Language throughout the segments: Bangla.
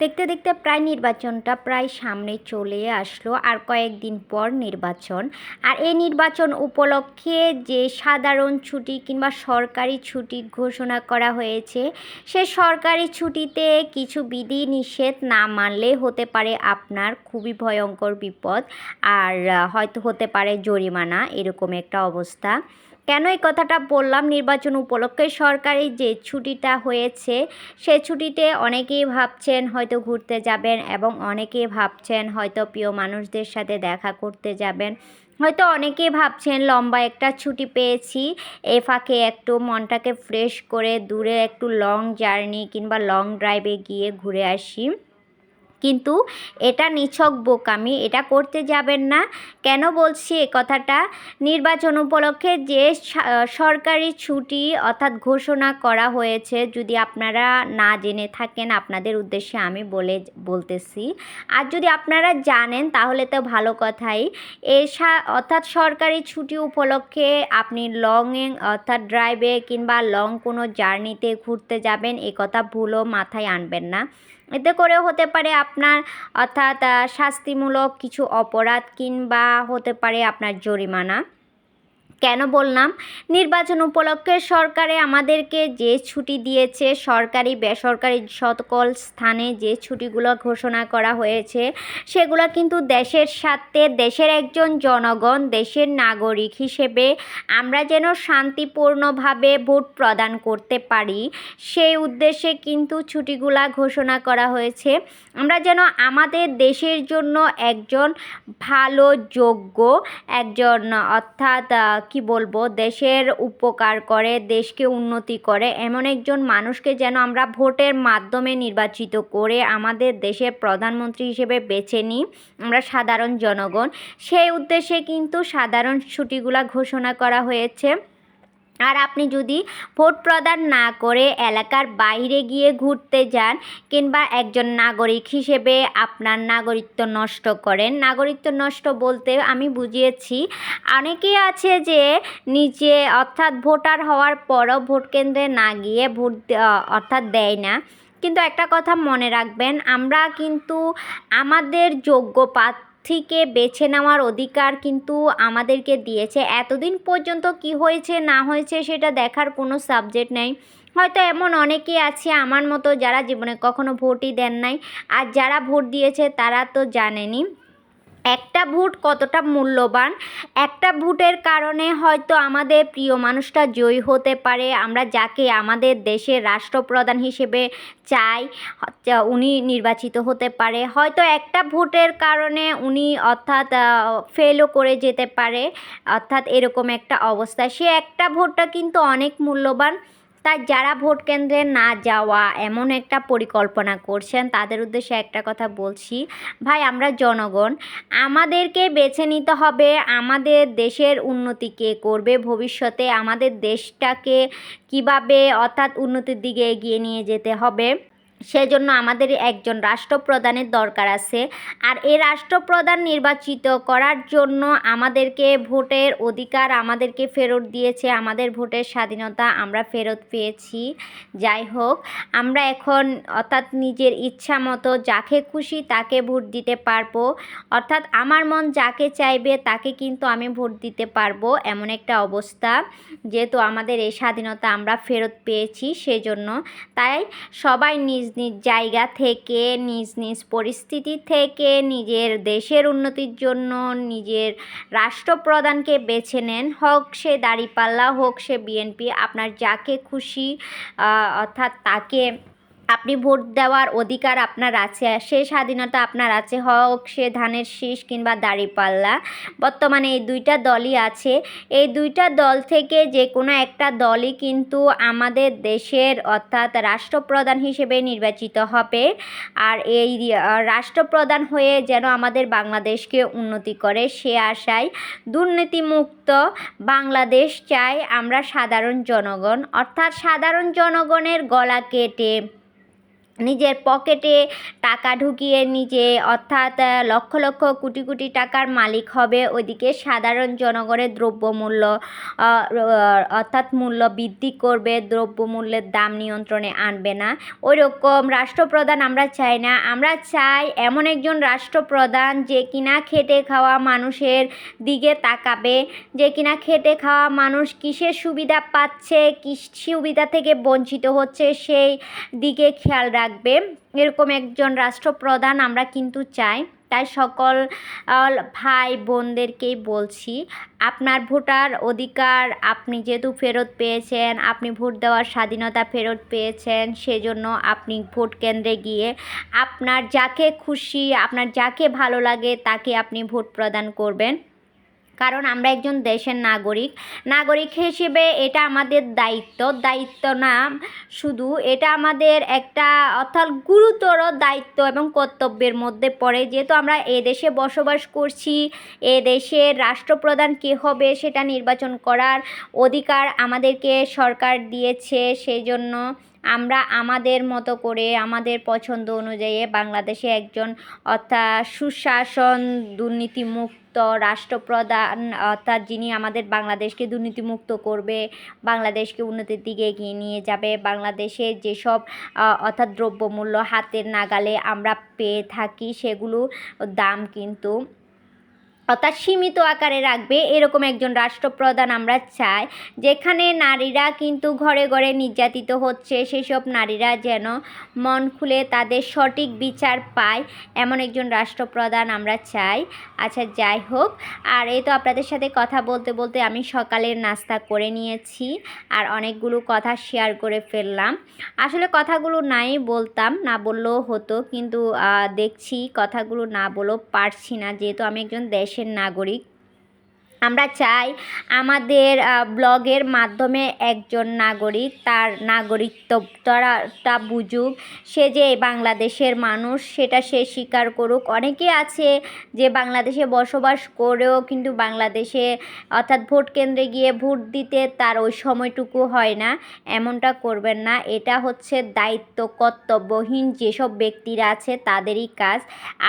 দেখতে দেখতে প্রায় নির্বাচনটা প্রায় সামনে চলে আসলো আর কয়েকদিন পর নির্বাচন। আর এই নির্বাচন উপলক্ষে যে সাধারণ ছুটি কিংবা সরকারি ছুটি ঘোষণা করা হয়েছে, সে সরকারি ছুটিতে কিছু বিধি নিষেধ না মানলে হতে পারে আপনার খুবই ভয়ঙ্কর বিপদ, আর হয়তো হতে পারে জরিমানা, এরকম একটা অবস্থা। কেন এই কথাটা বললাম? নির্বাচন উপলক্ষে সরকারি যে ছুটিটা হয়েছে, সে ছুটিতে অনেকেই ভাবছেন হয়তো ঘুরতে যাবেন এবং অনেকেই ভাবছেন হয়তো প্রিয় মানুষদের সাথে দেখা করতে যাবেন। হয়তো অনেকেই ভাবছেন, লম্বা একটা ছুটি পেয়েছি, এ ফাঁকে একটু মনটাকে ফ্রেশ করে দূরে একটু লং জার্নি কিংবা লং ড্রাইভে গিয়ে ঘুরে আসি। কিন্তু এটা নিছক বোকামি, এটা করতে যাবেন না। কেন বলছি এ কথাটা? নির্বাচন উপলক্ষে যে সরকারি ছুটি অর্থাৎ ঘোষণা করা হয়েছে, যদি আপনারা না জেনে থাকেন, আপনাদের উদ্দেশ্যে আমি বলে, বলতেছি। আর যদি আপনারা জানেন, তাহলে তো ভালো কথাই। এর অর্থাৎ সরকারি ছুটি উপলক্ষে আপনি লংয়ে, অর্থাৎ ড্রাইভে কিংবা লং কোনো জার্নিতে ঘুরতে যাবেন, এ কথা ভুলও মাথায় আনবেন না। এতে করে হতে পারে আপনার অর্থাৎ শাস্তিমূলক কিছু অপরাধ কিংবা হতে পারে আপনার জরিমানা। কেন বললাম? নির্বাচন উপলক্ষে সরকারে আমাদেরকে যে ছুটি দিয়েছে, সরকারি, বেসরকারি সকল স্থানে যে ছুটিগুলো ঘোষণা করা হয়েছে, সেগুলো কিন্তু দেশের সাথে দেশের একজন জনগণ, দেশের নাগরিক হিসেবে আমরা যেন শান্তিপূর্ণভাবে ভোট প্রদান করতে পারি, সেই উদ্দেশ্যে কিন্তু ছুটিগুলা ঘোষণা করা হয়েছে। আমরা যেন আমাদের দেশের জন্য একজন ভালো, যোগ্য, একজন অর্থাৎ কি বলব? দেশের উপকার করে, দেশকে উন্নতি করে। এমন একজন মানুষকে যেন আমরা ভোটের মাধ্যমে নির্বাচিত করে আমাদের দেশের প্রধানমন্ত্রী হিসেবে বেছে নিই, আমরা সাধারণ জনগণ। সেই উদ্দেশ্যে কিন্তু সাধারণ ছুটিগুলা ঘোষণা করা হয়েছে। আর আপনি যদি ভোট প্রদান না করে এলাকার বাইরে গিয়ে ঘুরতে যান কিংবা একজন নাগরিক হিসেবে আপনার নাগরিকত্ব নষ্ট করেন, নাগরিকত্ব নষ্ট বলতে আমি বুঝিয়েছি, অনেকেই আছে যে নিজে অর্থাৎ ভোটার হওয়ার পরও ভোট কেন্দ্রে না গিয়ে ভোট অর্থাৎ দেয় না। কিন্তু একটা কথা মনে রাখবেন, আমরা কিন্তু আমাদের যোগ্য প্রার্থীকে বেছে নেওয়ার অধিকার কিন্তু আমাদেরকে দিয়েছে। এতদিন পর্যন্ত কি হয়েছে, না হয়েছে সেটা দেখার কোনো সাবজেক্ট নেই। হয়তো এমন অনেকেই আছে আমার মতো যারা জীবনে কখনো ভোটই দেন নাই। আর যারা ভোট দিয়েছে তারা তো জানেনই। একটা ভোট কতটা মূল্যবান? একটা ভোটের কারণে হয়তো আমাদের প্রিয় মানুষটা জয়ী হতে পারে। আমরা যাকে আমাদের দেশের রাষ্ট্রপ্রধান হিসেবে চাই উনি নির্বাচিত হতে পারে। হয়তো একটা ভোটের কারণে উনি অর্থাৎ ফেলও করে যেতে পারে। অর্থাৎ এরকম একটা অবস্থা। সে একটা ভোটটা কিন্তু অনেক মূল্যবান। তাই যারা ভোট কেন্দ্রে না যাওয়া এমন একটা পরিকল্পনা করছেন, তাদের উদ্দেশ্যে একটা কথা বলছি। ভাই, আমরা জনগণ, আমাদেরকে বেছে নিতে হবে আমাদের দেশের উন্নতি কে করবে, ভবিষ্যতে আমাদের দেশটাকে কীভাবে অর্থাৎ উন্নতির দিকে এগিয়ে নিয়ে যেতে হবে। সেজন্য আমাদের একজন রাষ্ট্রপ্রধানের দরকার আছে। আর এই রাষ্ট্রপ্রধান নির্বাচিত করার জন্য আমাদেরকে ভোটের অধিকার আমাদেরকে ফেরত দিয়েছে। আমাদের ভোটের স্বাধীনতা আমরা ফেরত পেয়েছি। যাই হোক, আমরা এখন অর্থাৎ নিজের ইচ্ছা মতো যাকে খুশি তাকে ভোট দিতে পারব। অর্থাৎ আমার মন যাকে চাইবে তাকে কিন্তু আমি ভোট দিতে পারব এমন একটা অবস্থা। যেহেতু আমাদের এই স্বাধীনতা আমরা ফেরত পেয়েছি সেজন্য। তাই সবাই নিজ নিজ জায়গা থেকে, নিজ নিজ পরিস্থিতি থেকে, নিজের দেশের উন্নতির জন্য নিজের রাষ্ট্রপ্রধানকে বেছে নেন। হোক সে দাঁড়িপাল্লা, হোক সে বিএনপি, আপনার যাকে খুশি অর্থাৎ তাকে আপনি ভোট দেওয়ার অধিকার আপনার আছে। সে স্বাধীনতা আপনার আছে, হোক, সে ধানের শীষ কিংবা দাঁড়িপাল্লা বর্তমানে এই দুইটা দলই আছে। এই দুইটা দল থেকে যে কোনো একটা দলই কিন্তু আমাদের দেশের অর্থাৎ রাষ্ট্রপ্রধান হিসেবে নির্বাচিত হবে। আর এই রাষ্ট্রপ্রধান হয়ে যেন আমাদের বাংলাদেশকে উন্নতি করে, সে আশায় দুর্নীতিমুক্ত বাংলাদেশ চাই আমরা সাধারণ জনগণ। অর্থাৎ সাধারণ জনগণের গলা কেটে নিজের পকেটে টাকা ঢুকিয়ে নিজে, অর্থাৎ লক্ষ লক্ষ কোটি কোটি টাকার মালিক হবে ওইদিকে সাধারণ জনগণের দ্রব্যমূল্য অর্থাৎ মূল্য বৃদ্ধি করবে, দ্রব্যমূল্যের দাম নিয়ন্ত্রণে আনবে না। ওই রকম রাষ্ট্রপ্রধান আমরা চাই না। আমরা চাই এমন একজন রাষ্ট্রপ্রধান যে কিনা খেটে খাওয়া মানুষের দিকে তাকাবে, যে কিনা খেটে খাওয়া মানুষ কিসের সুবিধা পাচ্ছে কি সুবিধা থেকে বঞ্চিত হচ্ছে সেই দিকে খেয়াল রাখবে। এরকম একজন রাষ্ট্রপ্রধান আমরা কিন্তু চাই। তাই সকল ভাই বোনদেরকেই বলছি, আপনার ভোটার অধিকার আপনি যেহেতু ফেরত পেয়েছেন, আপনি ভোট দেওয়ার স্বাধীনতা ফেরত পেয়েছেন, সেজন্য আপনি ভোট কেন্দ্রে গিয়ে আপনার যাকে খুশি, আপনার যাকে ভালো লাগে তাকে আপনি ভোট প্রদান করবেন। কারণ আমরা একজন দেশের নাগরিক। নাগরিক হিসেবে এটা আমাদের দায়িত্ব। দায়িত্ব না শুধু, এটা আমাদের একটা অর্থাৎ গুরুতর দায়িত্ব এবং কর্তব্যের মধ্যে পড়ে। যেহেতু আমরা এ দেশে বসবাস করছি, এ দেশের রাষ্ট্রপ্রধান কে হবে সেটা নির্বাচন করার অধিকার আমাদেরকে সরকার দিয়েছে। সেই জন্য আমরা আমাদের মতো করে, আমাদের পছন্দ অনুযায়ী বাংলাদেশে একজন অর্থাৎ সুশাসন দুর্নীতিমুক্ত রাষ্ট্রপ্রধান, অর্থাৎ যিনি আমাদের বাংলাদেশকে দুর্নীতিমুক্ত করবে, বাংলাদেশকে উন্নতির দিকে এগিয়ে নিয়ে যাবে বাংলাদেশের যেসব অর্থাৎ দ্রব্যমূল্য হাতের নাগালে আমরা পেয়ে থাকি সেগুলো দাম কিন্তু অর্থাৎ সীমিত আকারে রাখবে, এরকম একজন রাষ্ট্রপ্রধান আমরা চাই, যেখানে নারীরা কিন্তু ঘরে ঘরে নির্যাতিত হচ্ছে, সেসব নারীরা যেন মন খুলে তাদের সঠিক বিচার পায়, এমন একজন রাষ্ট্রপ্রধান আমরা চাই। আচ্ছা যাই হোক, আর এই তো আপনাদের সাথে কথা বলতে বলতে আমি সকালের নাস্তা করে নিয়েছি, আর অনেকগুলো কথা শেয়ার করে ফেললাম। আসলে কথাগুলো নাই বলতাম, না বললেও হতো, কিন্তু দেখছি কথাগুলো না বলেও পারছি না, যেহেতু আমি একজন দেশের নাগরিক আমরা চাই আমাদের ব্লগের মাধ্যমে একজন নাগরিক, তার নাগরিকত্বটা বুঝুক। সে যে বাংলাদেশের মানুষ, সেটা সে স্বীকার করুক। অনেকে আছে যে বাংলাদেশে বসবাস করেও কিন্তু বাংলাদেশে অর্থাৎ ভোট কেন্দ্রে গিয়ে ভোট দিতে তার ওই সময়টুকু হয় না। এমনটা করবেন না। এটা হচ্ছে দায়িত্ব, কর্তব্যহীন যেসব ব্যক্তিরা আছে, তাদেরই কাজ।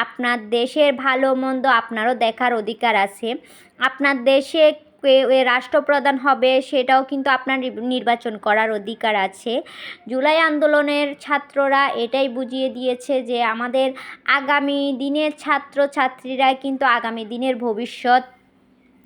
আপনার দেশের ভালো মন্দ আপনারও দেখার অধিকার আছে। আপনার দেশে রাষ্ট্রপ্রধান হবে সেটাও কিন্তু আপনার নির্বাচন করার অধিকার আছে। জুলাই আন্দোলনের ছাত্ররা এটাই বুঝিয়ে দিয়েছে যে আমাদের আগামী দিনের ছাত্র ছাত্রীরা কিন্তু আগামী দিনের ভবিষ্যৎ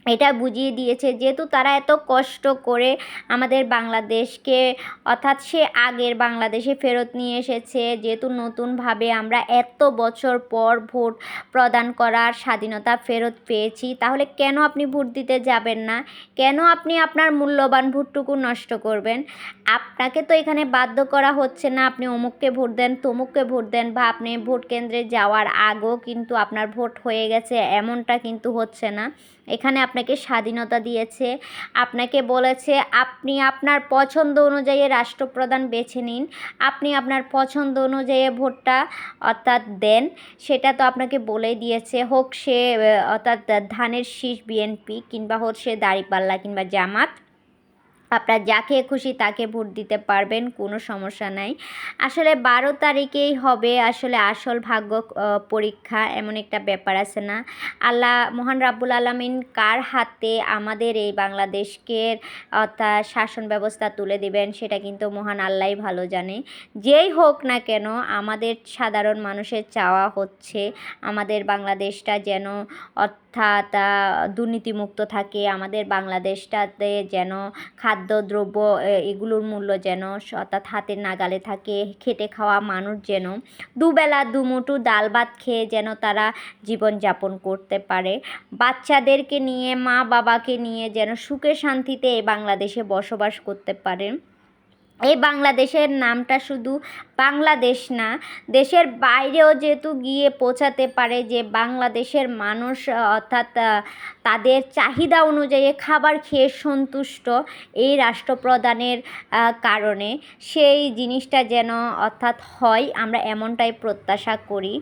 এটা বুঝিয়ে দিয়েছে যেহেতু তারা এত কষ্ট করে আমাদের বাংলাদেশকে, অর্থাৎ সে আগের বাংলাদেশে ফেরত নিয়ে এসেছে, যেহেতু নতুনভাবে আমরা এত বছর পর ভোট প্রদান করার স্বাধীনতা ফেরত পেয়েছি, তাহলে কেন আপনি ভোট দিতে যাবেন না? কেন আপনি আপনার মূল্যবান ভোটটুকু নষ্ট করবেন? আপনাকে তো এখানে বাধ্য করা হচ্ছে না। আপনি অমুককে ভোট দেন, তমুককে ভোট দেন বা আপনি ভোট কেন্দ্রে যাওয়ার আগেও কিন্তু আপনার ভোট হয়ে গেছে, এমনটা কিন্তু হচ্ছে না। এখানে আপনাকে স্বাধীনতা দিয়েছে, আপনাকে বলেছে আপনি আপনার পছন্দ অনুযায়ী রাষ্ট্রপ্রধান বেছে নিন, আপনি আপনার পছন্দ অনুযায়ী ভোটটা অর্থাৎ দেন, সেটা তো আপনাকে বলেই দিয়েছে। হোক সে, অর্থাৎ ধানের শীষ বিএনপি কিংবা হোক সে দাঁড়িপাল্লা কিংবা জামাত আপনার যাকে খুশি তাকে ভোট দিতে পারবেন, কোনো সমস্যা নাই। আসলে বারো তারিখেই হবে আসলে আসল ভাগ্য পরীক্ষা, এমন একটা ব্যাপার আছে না। আল্লাহ, মহান রাব্বুল আলমিন কার হাতে আমাদের এই বাংলাদেশকে, অর্থাৎ শাসন ব্যবস্থা তুলে দিবেন সেটা কিন্তু মহান আল্লাহই ভালো জানে। যেই হোক না কেন, আমাদের সাধারণ মানুষের চাওয়া হচ্ছে আমাদের বাংলাদেশটা যেন অর্থাৎ দুর্নীতিমুক্ত থাকে। আমাদের বাংলাদেশটাতে যেন খাদ্যদ্রব্য এগুলোর মূল্য যেন অর্থাৎ হাতের নাগালে থাকে। খেটে খাওয়া মানুষ যেন দুবেলা, দুমুঠো ডাল ভাত খেয়ে যেন তারা জীবনযাপন করতে পারে। বাচ্চাদেরকে নিয়ে মা বাবাকে নিয়ে যেন সুখে শান্তিতে এই বাংলাদেশে বসবাস করতে পারে। এই বাংলাদেশের নামটা শুধু বাংলাদেশ না, দেশের বাইরেও যেহেতু গিয়ে পৌঁছাতে পারে যে বাংলাদেশের মানুষ অর্থাৎ তাদের চাহিদা অনুযায়ী খাবার খেয়ে সন্তুষ্ট এই রাষ্ট্রপ্রধানের কারণে সেই জিনিসটা যেন, অর্থাৎ হয়, আমরা এমনটাই প্রত্যাশা করি।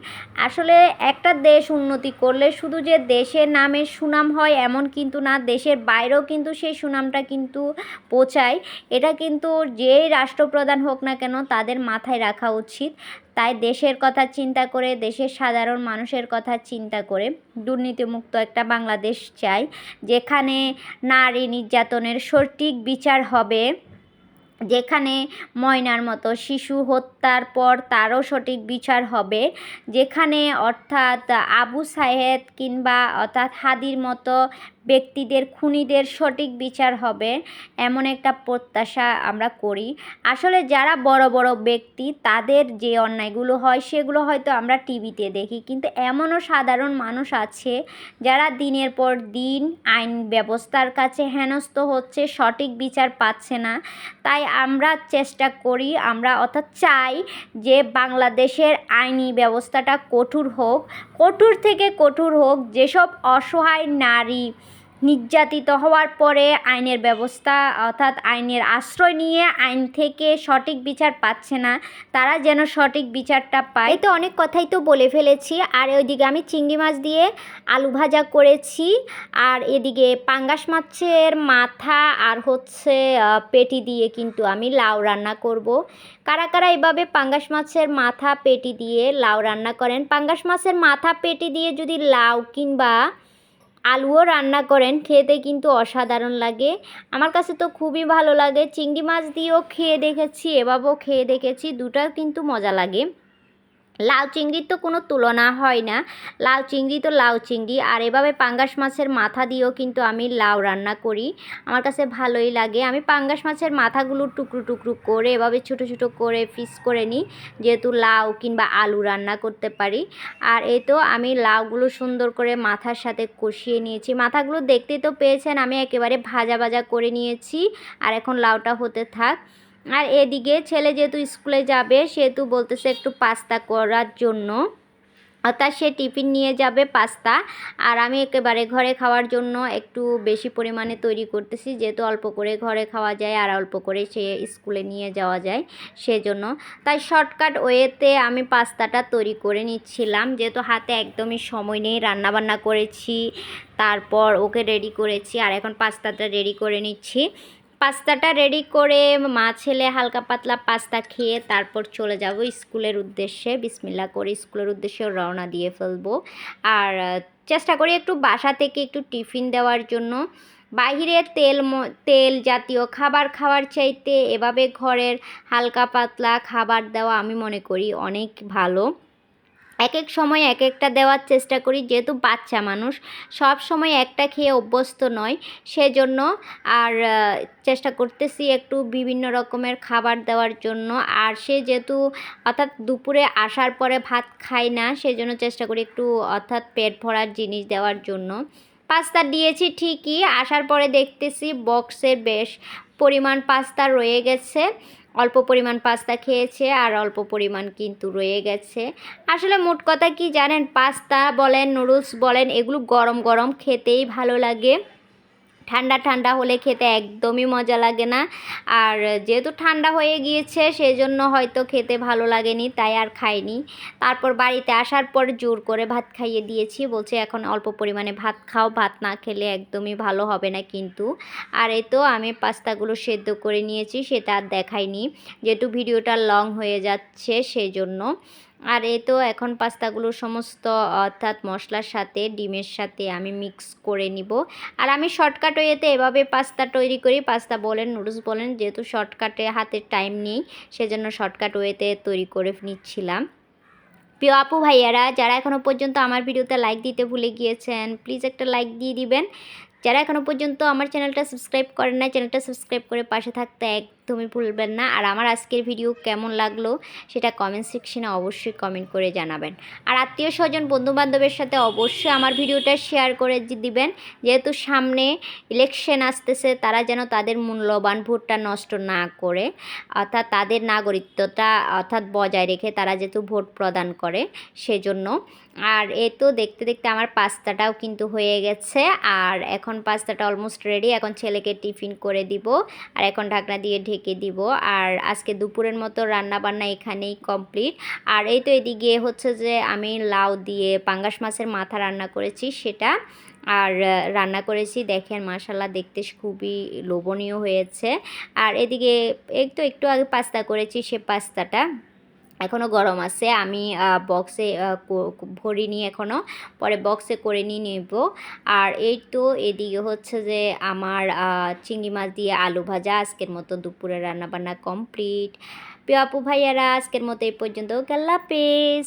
আসলে একটা দেশ উন্নতি করলে শুধু যে দেশের নামে সুনাম হয় এমন কিন্তু না, দেশের বাইরেও কিন্তু সেই সুনামটা কিন্তু পৌঁছায়। এটা কিন্তু যেই রাষ্ট্রপ্রধান হোক না কেন, তাদের মাথায় রাখা উচিত। তাই দেশের কথা চিন্তা করে, দেশের সাধারণ মানুষের কথা চিন্তা করে দুর্নীতিমুক্ত একটা বাংলাদেশ চাই, যেখানে নারী নির্যাতনের সঠিক বিচার হবে, যেখানে ময়নার মতো শিশু হত্যার পর তারও সঠিক বিচার হবে, যেখানে অর্থাৎ আবু সাহেদ কিংবা অর্থাৎ হাদির মতো ব্যক্তিদের, খুনিদের সঠিক বিচার হবে এমন একটা প্রত্যাশা আমরা করি। আসলে যারা বড় বড় ব্যক্তি, তাদের যে অন্যায়গুলো হয়, সেগুলো হয়তো আমরা টিভিতে দেখি। কিন্তু এমনও সাধারণ মানুষ আছে যারা দিনের পর দিন আইন ব্যবস্থার কাছে হেনস্থ হচ্ছে, সঠিক বিচার পাচ্ছে না। তাই আমরা চেষ্টা করি, আমরা অর্থাৎ চাই যে বাংলাদেশের আইনি ব্যবস্থাটা কঠোর হোক, কঠোর থেকে কঠোর হোক, যেসব অসহায় নারী নির্যাতিত হওয়ার পরে আইনের ব্যবস্থা, অর্থাৎ আইনের আশ্রয় নিয়ে আইন থেকে সঠিক বিচার পাচ্ছে না। তারা যেন সঠিক বিচারটা পায়। তো অনেক কথাই তো বলে ফেলেছি। আর ওইদিকে আমি চিংড়ি মাছ দিয়ে আলু ভাজা করেছি। আর এদিকে পাঙ্গাস মাছের মাথা আর হচ্ছে পেটি দিয়ে কিন্তু আমি লাউ রান্না করব। কারা কারা এভাবে পাঙ্গাস মাছের মাথা, পেটি দিয়ে লাউ রান্না করেন? পাঙ্গাস মাছের মাথা, পেটি দিয়ে যদি লাউ কিংবা আলুও রান্না করেন, খেতে কিন্তু অসাধারণ লাগে। আমার কাছে তো খুবই ভালো লাগে। চিংড়ি মাছ দিয়েও খেয়ে দেখেছি, এভাবেও খেয়ে দেখেছি দুটার কিন্তু মজা লাগে। লাউ চিংড়ির তো কোনো তুলনা হয় না। লাউ চিংড়ি তো লাউ চিংড়ি, আর এভাবে পাঙ্গাস মাছের মাথা দিয়েও কিন্তু আমি লাউ রান্না করি। আমার কাছে ভালোই লাগে। আমি পাঙ্গাস মাছের মাথাগুলো টুকরো টুকরো করে, এভাবে ছোটো ছোটো করে পিস করে নিই, যেহেতু লাউ কিংবা আলু রান্না করতে পারি। আর এই তো আমি লাউগুলো সুন্দর করে মাথার সাথে কষিয়ে নিয়েছি। মাথাগুলো দেখতে তো পেয়েছেন, আমি একেবারে ভাজা ভাজা করে নিয়েছি। আর এখন লাউটা হতে থাক। আর এদিকে ছেলে যেহেতু স্কুলে যাবে, সেহেতু বলতেছে একটু পাস্তা করার জন্য। অর্থাৎ সে টিফিন নিয়ে যাবে পাস্তা। আর আমি একেবারে ঘরে খাওয়ার জন্য একটু বেশি পরিমাণে তৈরি করতেছি, যেহেতু অল্প করে ঘরে খাওয়া যায় আর অল্প করে সে স্কুলে নিয়ে যাওয়া যায় সেজন্য। তাই শর্টকাট ওয়েতে আমি পাস্তাটা তৈরি করে নিচ্ছিলাম, যেহেতু হাতে একদমই সময় নেই, রান্নাবান্না করেছি, তারপর ওকে রেডি করেছি, আর এখন পাস্তাটা রেডি করে নিচ্ছি। পাস্তাটা রেডি করে মা ছেলে হালকা পাতলা পাস্তা খেয়ে তারপর চলে যাব স্কুলের উদ্দেশ্যে। বিসমিল্লা করে স্কুলের উদ্দেশ্যে রওনা দিয়ে ফেলব। আর চেষ্টা করি একটু বাসা থেকে একটু টিফিন দেওয়ার জন্য। বাইরে তেল তেল জাতীয় খাবার খাওয়ার চাইতে এভাবে ঘরের হালকা পাতলা খাবার দেওয়া আমি মনে করি অনেক ভালো। এক এক সময় এক একটা দেওয়ার চেষ্টা করি, যেহেতু বাচ্চা মানুষ, সব সময় একটা খেয়ে অভ্যস্ত নয়। সেজন্য আর চেষ্টা করতেছি একটু বিভিন্ন রকমের খাবার দেওয়ার জন্য। আর সে যেহেতু, অর্থাৎ দুপুরে আসার পরে ভাত খায় না, সেজন্য চেষ্টা করি একটু, অর্থাৎ পেট ভরার জিনিস দেওয়ার জন্য। পাস্তা দিয়েছি ঠিকই, আসার পরে দেখতেছি বক্সে বেশ পরিমাণ পাস্তা রয়ে গেছে। অল্প পরিমাণ পাস্তা খেয়েছে আর অল্প পরিমাণ কিন্তু রয়ে গেছে। আসলে মোট কথা কি জানেন? পাস্তা বলেন, নুডলস বলেন, এগুলো গরম গরম খেতেই ভালো লাগে। ঠান্ডা ঠান্ডা হলে খেতে একদমই মজা লাগে না। আর যেহেতু ঠান্ডা হয়ে গিয়েছে, সেজন্য হয়তো খেতে ভালো লাগেনি, তাই আর খাইনি। তারপর বাড়িতে আসার পর জোর করে ভাত খাইয়ে দিয়েছি, বলছে এখন অল্প পরিমাণে ভাত খাও, ভাত না খেলে একদমই ভালো হবে না কিন্তু। আর এই তো আমি পাস্তাগুলো সেদ্ধ করে নিয়েছি, সেটা আর দেখাইনি। যেহেতু ভিডিওটা লং হয়ে যাচ্ছে সেই জন্য আর এ তো এখন পাস্তাগুলো সমস্ত, অর্থাৎ মশলার সাথে, ডিমের সাথে আমি মিক্স করে নিব। আর আমি শর্টকাট ওয়েতে এভাবে পাস্তা তৈরি করি, পাস্তা বলেন নুডলস বলেন, যেহেতু শর্টকাটে হাতে টাইম নেই, সেজন্য শর্টকাট ওয়েতে তৈরি করে নিচ্ছিলাম। প্রিয় আপু ভাইয়ারা, যারা এখনও পর্যন্ত আমার ভিডিওতে লাইক দিতে ভুলে গিয়েছেন প্লিজ একটা লাইক দিয়ে দিবেন। যারা এখনও পর্যন্ত আমার চ্যানেলটা সাবস্ক্রাইব করেন না চ্যানেলটা সাবস্ক্রাইব করে পাশে থাকতে একদমই ভুলবেন না। আর আমার আজকের ভিডিও কেমন লাগল সেটা কমেন্ট সেকশনে অবশ্যই কমেন্ট করে জানাবেন। আর আত্মীয় স্বজন, বন্ধুবান্ধবের সাথে অবশ্যই আমার ভিডিওটা শেয়ার করে দিবেন। যেহেতু সামনে ইলেকশন আসতেছে, তারা যেন তাদের মূল্যবান ভোটটা নষ্ট না করে, অর্থাৎ তাদের নাগরিকত্বটা অর্থাৎ বজায় রেখে তারা যেহেতু ভোট প্রদান করে সেজন্য। আর এ তো দেখতে দেখতে আমার পাস্তাটাও কিন্তু হয়ে গেছে। আর এখন পাস্তাটা অলমোস্ট রেডি এখন ছেলেকে টিফিন করে দিব। আর এখন ঢাকনা দিয়ে ঢেকে দিব। আর আজকে দুপুরের মতো রান্না বান্না এখানেই কমপ্লিট। আর এই তো এদিকে হচ্ছে যে আমি লাউ দিয়ে পাঙ্গাস মাছের মাথা রান্না করেছি সেটা। আর রান্না করেছি দেখেন মাশাল্লাহ দেখতে খুবই লোভনীয় হয়েছে। আর এদিকে তো একটু আগে পাস্তা করেছি সে পাস্তাটা। এখনও গরম আছে। আমি বক্সে ভরি ভরিনি এখনও পরে বক্সে করে নিয়ে নেব। আর এই তো এদিকে হচ্ছে যে আমার চিংড়ি মাছ দিয়ে আলু ভাজা আজকের মতো দুপুরে রান্নাবান্না কমপ্লিট পিয়াপু ভাইয়ারা, আজকের মতো এই পর্যন্ত। গাল্লা পেস